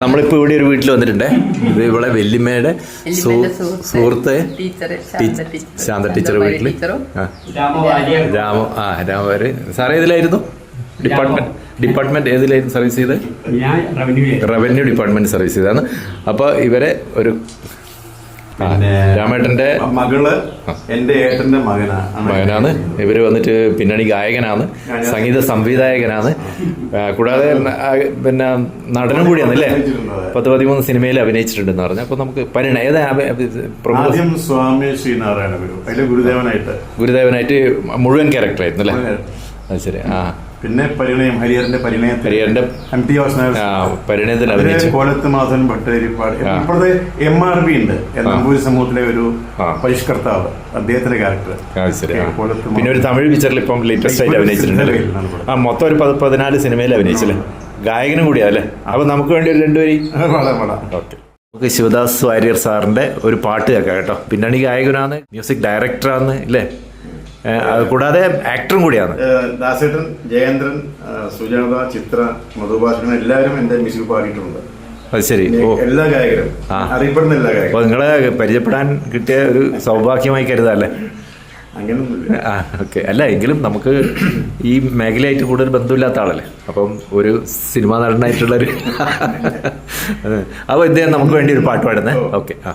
നമ്മളിപ്പോ ഇവിടെ ഒരു വീട്ടിൽ വന്നിട്ടുണ്ടേ. ഇത് ഇവിടെ വെല്ലിമ്മയുടെ സുഹൃത്തെ ശാന്ത ടീച്ചർ വീട്ടിൽ രാമ ആ രാമവര് സാറേ ഇതിലായിരുന്നു? ഡിപ്പാർട്ട്മെന്റ് ഡിപ്പാർട്ട്മെന്റ് ഏതിലായിരുന്നു സർവീസ് ചെയ്ത് ഞാൻ റവന്യൂ റവന്യൂ ഡിപ്പാർട്ട്മെന്റ് സർവീസ് ചെയ്താണ് അപ്പൊ ഇവരെ ഒരു പിന്നെ രാമേട്ടന്റെ മകൾ എന്റെ ഏട്ടന്റെ മകനാണ്. മകനാണ്. ഇവർ വന്നിട്ട് പിന്നണി ഗായകനാണ്. സംഗീത സംവിധായകനാണ്. കൂടാതെ പിന്നെ നടനും കൂടിയാണ് അല്ലേ പത്ത് പതിമൂന്ന് സിനിമയിൽ അഭിനയിച്ചിട്ടുണ്ടെന്ന് പറഞ്ഞു അപ്പൊ നമുക്ക് പരിണ ഏതാ ആദ്യം സ്വാമി ശ്രീനാരായണ ഗുരുദേവനായിട്ട്. ഗുരുദേവനായിട്ട് മുഴുവൻ ക്യാരക്ടറായിരുന്നു അല്ലേ? അത് ശരി. ആ. പിന്നെ പരിണയം ഹരിഹരന്റെ പരിണയം ഹരിഹറിന്റെ എം ടി വാസന പരിണയത്തിൽ അഭിനയിച്ചു. കോലത്ത് മാധവൻ ഭട്ടേരിപ്പാട്. ഇപ്പോഴത്തെ എം ആർ ബി ഉണ്ട്. നമ്പൂരി സമൂഹത്തിലെ ഒരു. പരിഷ്കർത്താവ് അദ്ദേഹത്തിന്റെ ക്യാരക്ടർ പിന്നെ ഒരു തമിഴ് പിക്ചറിൽ ഇപ്പം ലേറ്റസ്റ്റ് ആയിട്ട് ഇപ്പോൾ. ആ മൊത്തം ഒരു പത് പതിനാല് സിനിമയിൽ അഭിനയിച്ചല്ലേ? ഗായകനും കൂടിയാ അല്ലേ? അപ്പൊ നമുക്ക് വേണ്ടി ഒരു രണ്ടുപേരി ഓക്കെ. നമുക്ക് ശിവദാസ് വാര്യർ സാറിന്റെ ഒരു പാട്ട് കേൾക്കാം കേട്ടോ. പിന്നണി ഗായകനാണ് മ്യൂസിക് ഡയറക്ടറാണ് ഇല്ലേ? കൂടാതെ ആക്ടറും കൂടിയാണ്. ദാസേട്ടൻ ജയേന്ദ്രൻ സുജാത ചിത്ര മധുഭാഷകൻ എല്ലാവരും എന്റെ മ്യൂസിക് പാടിയിട്ടുണ്ട്. അത് ശരി. ഓ. എല്ലാ ഗായകരും. അറിയപ്പെടുന്ന എല്ലാ അപ്പൊ അപ്പോൾ നിങ്ങളെ പരിചയപ്പെടാൻ കിട്ടിയ ഒരു സൗഭാഗ്യമായി കരുതാല്ലേ? അങ്ങനെ ആ ഓക്കെ. അല്ല എങ്കിലും നമുക്ക് ഈ മേഖലയായിട്ട് കൂടുതൽ ബന്ധമില്ലാത്ത ആളല്ലേ? അപ്പം ഒരു സിനിമാ നടനായിട്ടുള്ളൊരു അപ്പോൾ ഇദ്ദേഹം നമുക്ക് വേണ്ടി ഒരു പാട്ട് പാടുന്നേ. ഓക്കെ ആ.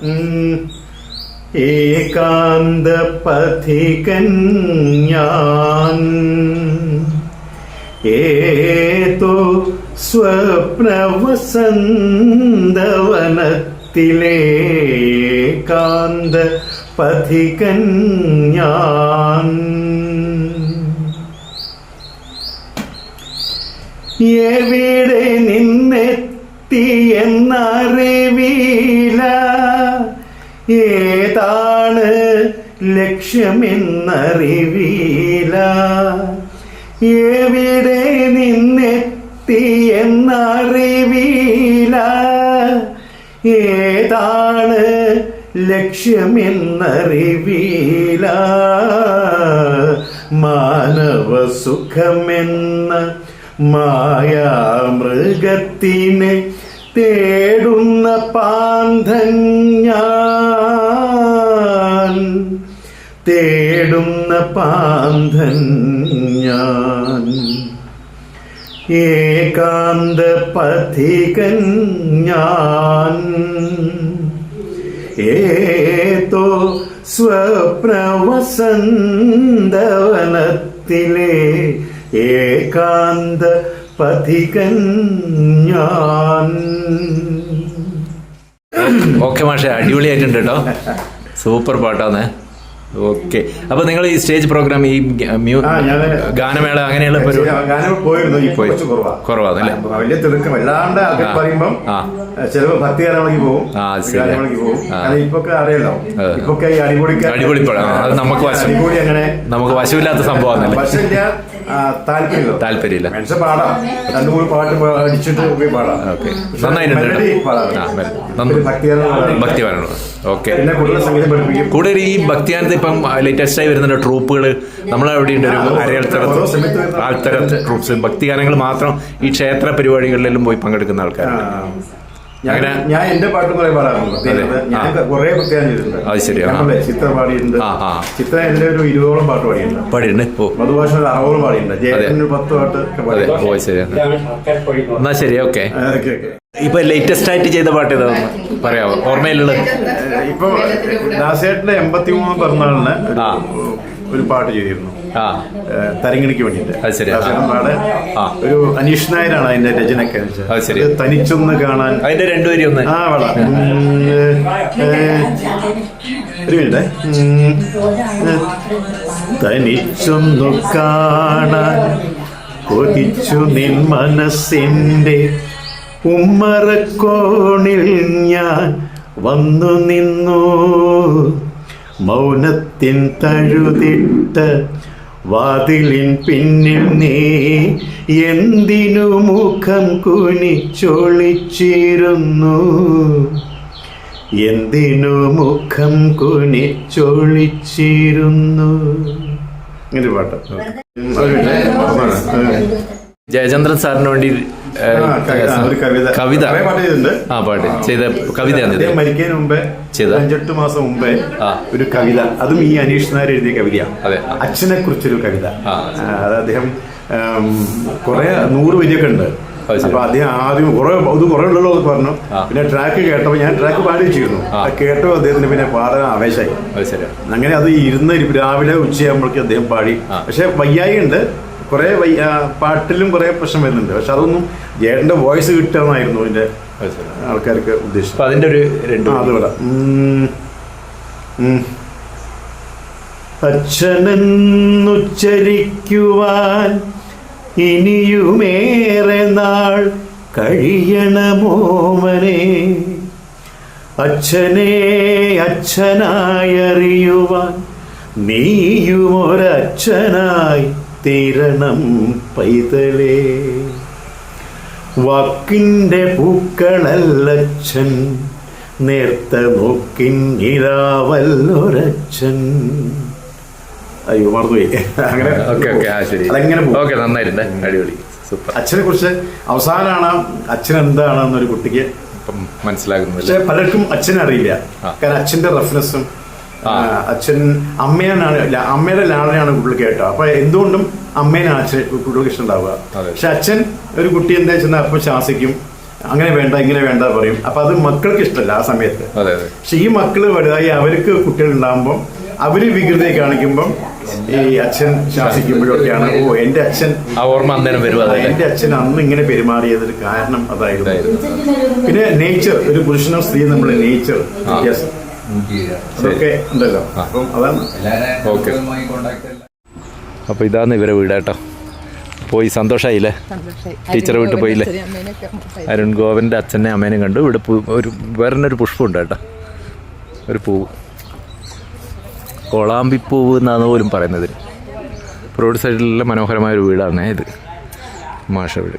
ഉം. ഏകാന്ത പഥികൻ ഞാൻ ഏതോ സ്വപ്നവസന്തവനത്തിലെ പഥികൻ ഞാൻ എവിടെ നിന്നെത്തിയെന്നറിവില്ല ഏതാണ് ലക്ഷ്യമെന്നറിവീല? എവിടെ നിന്നെത്തിയെന്നറിവില്ല ഏതാണ് ലക്ഷ്യമെന്നറിവീല? മാനവ സുഖമെന്ന മായാമൃഗത്തിനെ തേടുന്ന പാന്തഞ്ഞാ തേടുന്ന പാന്തൻ ഞാൻ. ഏകാന്ത പഥികൻ ഞാൻ. ഏതോ സ്വപ്നവസന്തവനത്തിലെ ഏകാന്ത പഥികൻ ഞാൻ. ഓക്കെ മാഷെ അടിപൊളിയായിട്ടുണ്ട് കേട്ടോ. സൂപ്പർ പാട്ടാണ്. ഓക്കെ അപ്പൊ നിങ്ങൾ ഈ സ്റ്റേജ് പ്രോഗ്രാം ഈ ഗാനമേള അങ്ങനെയുള്ള പരി- ഗാനം പോയിരുന്നു ഇപ്പൊ പോയി. കുറവാ കുറവാണല്ലേ? ആ, വലിയ തിടുക്കം വല്ലാണ്ട് ആൾക്കാർ. പറയുമ്പം. ചിലപ്പോ ഭക്തി ഗാനങ്ങളേക്ക് പോകും പോകും ആ. കാരണം ഇപ്പൊക്കെ അറിയാലോ അതെ. ഈ അടിപൊളിക്ക് അടിപൊളി നമുക്ക്. അടിപൊളി അങ്ങനെ നമുക്ക് വശമില്ലാത്ത സംഭവമാണല്ലേ താല്പര്യമില്ല. രണ്ടു മൂന്ന് പാട്ട് പാ- അടിച്ചിട്ട് പോയി പാടാം. ഓക്കെ. നന്നായിട്ടുണ്ട് ഓക്കെ. കൂടുതൽ ഈ ഭക്തിഗാനത്ത് ഇപ്പം ലേറ്റസ്റ്റ് ആയി വരുന്നുണ്ട് ട്രൂപ്പുകൾ നമ്മളവിടെ ഉണ്ട്. ഒരു അരയൽത്തരത്ത് ഓരോ ആൾത്തരത്ത് ട്രൂപ്സ്. ഭക്തിഗാനങ്ങൾ മാത്രം ഈ ക്ഷേത്ര പരിപാടികളിലെല്ലാം പോയി പങ്കെടുക്കുന്ന ആ. ഞാൻ ഞാൻ എന്റെ പാട്ട് കുറെ പാടാറുണ്ട്. ഞാൻ. കുറെ പ്രത്യേകം ചെയ്തിട്ടുണ്ട്. അത് ചിത്ര പാടിയിട്ടുണ്ട്. ആ, ആ. ചിത്ര എന്റെ ഒരു ഇരുപതോളം പാട്ട് പാടിയിട്ടുണ്ട്. മധുഭാഷ ഒരു അറുപതോളം പാടിയിട്ടുണ്ട്. ജയത്തിന് പത്ത് പാട്ട് പാടിയിട്ടുണ്ട്. എന്നാ ശരി ഓക്കെ. ആ, ഓക്കെ, ഓക്കെ. ഇപ്പൊ ലേറ്റസ്റ്റ് ആയിട്ട് ചെയ്ത പാട്ട് ഏതാ? പറയാമോ ഓർമ്മയിലുള്ളത്? ഇപ്പൊ ദാസേട്ടന്റെ എൺപത്തി മൂന്ന് പിറന്നാളിന് ഒരു-. പാട്ട് ചെയ്തിരുന്നു. തരങ്ങിണിക്ക് വേണ്ടിയിട്ട്. പാട് ഒരു അനീഷ് നായരാണ് അതിന്റെ രചനയൊക്കെ. തനിച്ചൊന്ന് കാണാൻ. അതിന്റെ രണ്ടുപേരും ഒന്ന്. ആ വള. ഒരു മിനിറ്റ്. തനിച്ചൊന്നു കാണാൻ കൊതിച്ചു നിൻ മനസ്സിന്റെ ഉമ്മറക്കോണിൽ ഞാൻ വന്നു നിന്നു. മൗനത്തിൻ തഴുതിട്ട വാതിലിൻ പിന്നിൽ നീ എന്തിനു മുഖം കുനിച്ചൊളിച്ചിരുന്നു എന്തിനു മുഖം കുനിച്ചൊളിച്ചിരുന്നു പാട്ട്. ജയചന്ദ്രൻ സാറിന് വേണ്ടി കവിത. കവിത. ആ പാട്ട്. ചെയ്ത അദ്ദേഹം മരിക്കുന്നതിന് മുമ്പേ ചെയ്ത? അഞ്ചെട്ട് മാസം മുമ്പേ ഒരു കവിത. അതും ഈ അനീഷ് നായർ എഴുതിയ കവിതയാണ്. അച്ഛനെ കുറിച്ചൊരു കവിത. അത് അദ്ദേഹം കുറെ നൂറ് വരിയൊക്കെ ഉണ്ട്. അപ്പൊ അദ്ദേഹം ആദ്യം കുറെ ഇത് കുറെ ഉള്ളല്ലോ എന്ന് പറഞ്ഞു. പിന്നെ ട്രാക്ക് കേട്ടപ്പോൾ ഞാൻ ട്രാക്ക് പാടി വെച്ചിരുന്നു. കേട്ടോ കേട്ടപ്പോൾ അദ്ദേഹത്തിന് പിന്നെ പാടാൻ ആവേശമായി അങ്ങനെ അത് ഇരുന്ന് ഇരി- രാവിലെ ഉച്ചയാകുമ്പോഴേക്കും അദ്ദേഹം പാടി. പക്ഷെ വയ്യായി ഉണ്ട് കുറെ പാട്ടിലും കുറെ പ്രശ്നം വരുന്നുണ്ട്. പക്ഷെ അതൊന്നും ജേട്ടന്റെ വോയിസ് കിട്ടണമെന്നായിരുന്നു അതിന്റെ അത് ആൾക്കാർക്ക് ഉദ്ദേശിച്ചത്. അതിന്റെ ഒരു രണ്ട്. അച്ഛനെന്നുച്ചരിക്കുവാൻ ഇനിയുമേറെ നാൾ കഴിയണമോമനെ അച്ഛനെ അച്ഛനായി അറിയുവാൻ നീയുമൊരച്ഛനായി തീരണം പൈതലേ. വാക്കിന്റെ പൂക്കളല്ലച്ഛൻ നേർത്ത നോക്കിൻ ഇരാവല്ലൊരച്ഛൻ. അയ്യോ മറന്നുപോയി. അങ്ങനെ ഓക്കെ ഓക്കെ. ആ ശരി. അതെങ്ങനെ ഓക്കെ നന്നായിട്ടുണ്ട് അടിപൊളി. സൂപ്പർ. അച്ഛനെ കുറിച്ച് അവസാനമാണ് അച്ഛൻ എന്താണെന്നൊരു കുട്ടിക്ക് മനസ്സിലാകുന്നത് പക്ഷെ പലർക്കും അച്ഛനെ അറിയില്ല. കാരണം അച്ഛന്റെ റെഫറൻസും. അച്ഛൻ അമ്മയാണ് അമ്മയുടെ ലാളനെയാണ് കൂടുതൽ കേട്ടോ. അപ്പൊ എന്തുകൊണ്ടും അമ്മേനാണ് അച്ഛൻ കൂടുതൽ ഇഷ്ടം ഉണ്ടാവുക പക്ഷെ അച്ഛൻ ഒരു കുട്ടി എന്താ വെച്ചാൽ അപ്പൊ ശാസിക്കും. അങ്ങനെ വേണ്ട ഇങ്ങനെ വേണ്ട പറയും. അപ്പൊ അത് മക്കൾക്ക് ഇഷ്ടമല്ല ആ സമയത്ത്. പക്ഷെ ഈ മക്കൾ വലുതായി അവർക്ക് കുട്ടികൾ ഉണ്ടാകുമ്പോൾ അവർ വികൃതി കാണിക്കുമ്പം ഈ അച്ഛൻ ശാസിക്കുമ്പോഴൊക്കെയാണ് ഓ എന്റെ അച്ഛൻ ഓർമ്മ എന്റെ അച്ഛൻ അന്ന് ഇങ്ങനെ പെരുമാറിയതിന് കാരണം അതായിരുന്നു. പിന്നെ നേച്ചർ ഒരു പുരുഷനോ സ്ത്രീ നമ്മുടെ നേച്ചർ. വ്യത്യാസം അതൊക്കെ ഉണ്ടല്ലോ. ആ. അപ്പം ഓക്കെ. അപ്പോൾ ഇതാണ് ഇവരെ വീടാട്ടോ കേട്ടോ. പോയി സന്തോഷമായില്ലേ ടീച്ചറെ വീട്ടിൽ പോയില്ലേ? അരുൺ ഗോവന്റെ അച്ഛനെ അമ്മേനെ കണ്ടു. ഇവിടെ ഒരു വേറെ ഒരു പുഷ്പമുണ്ട് കേട്ടോ. ഒരു പൂവ് കൊളാമ്പിപ്പൂവ് എന്നാണ് പോലും പറയുന്നത് റോഡ് സൈഡിലുള്ള മനോഹരമായ ഒരു വീടാണ് ഇത്. മാഷ വീട്.